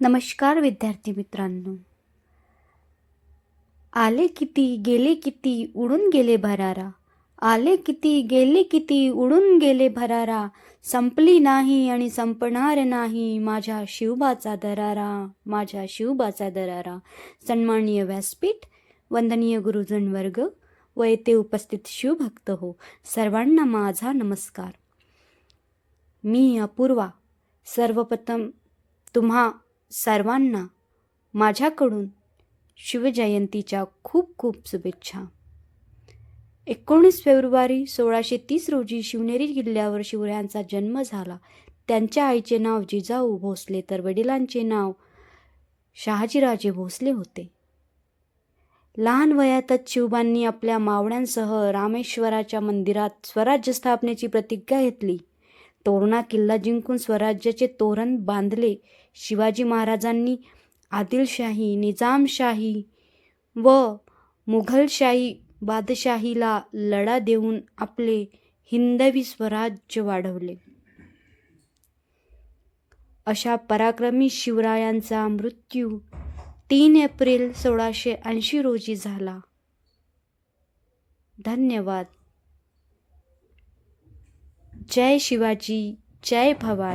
नमस्कार विद्यार्थी मित्रांनो. आले किती गेले किती उडून गेले भरारा. आले किती गेले किती उडून गेले भरारा. संपली नाही आणि संपणार नाही माझ्या शिवबाचा दरारा माझ्या शिवबाचा दरारा. सन्माननीय व्यासपीठ वंदनीय गुरुजन वर्ग व येथे उपस्थित शिवभक्त हो सर्वांना माझा नमस्कार. मी अपूर्वा सर्वप्रथम तुम्हा सर्वांना माझ्याकडून शिवजयंतीच्या खूप खूप शुभेच्छा. एकोणीस फेब्रुवारी सोळाशे तीस रोजी शिवनेरी किल्ल्यावर शिवरायांचा जन्म झाला. त्यांच्या आईचे नाव जिजाऊ भोसले तर वडिलांचे नाव शहाजीराजे भोसले होते. लहान वयातच शिवबांनी आपल्या मावळ्यांसह रामेश्वराच्या मंदिरात स्वराज्य स्थापनेची प्रतिज्ञा घेतली. तोरणा किल्ला जिंकून स्वराज्याचे तोरण बांधले. शिवाजी महाराजांनी आदिलशाही निजामशाही व मुघलशाही बादशाहीला लढा देऊन आपले हिंदवी स्वराज्य वाढवले. अशा पराक्रमी शिवरायांचा मृत्यू तीन एप्रिल सोळाशे ऐंशी रोजी झाला. धन्यवाद. जय शिवाजी जय भवानी।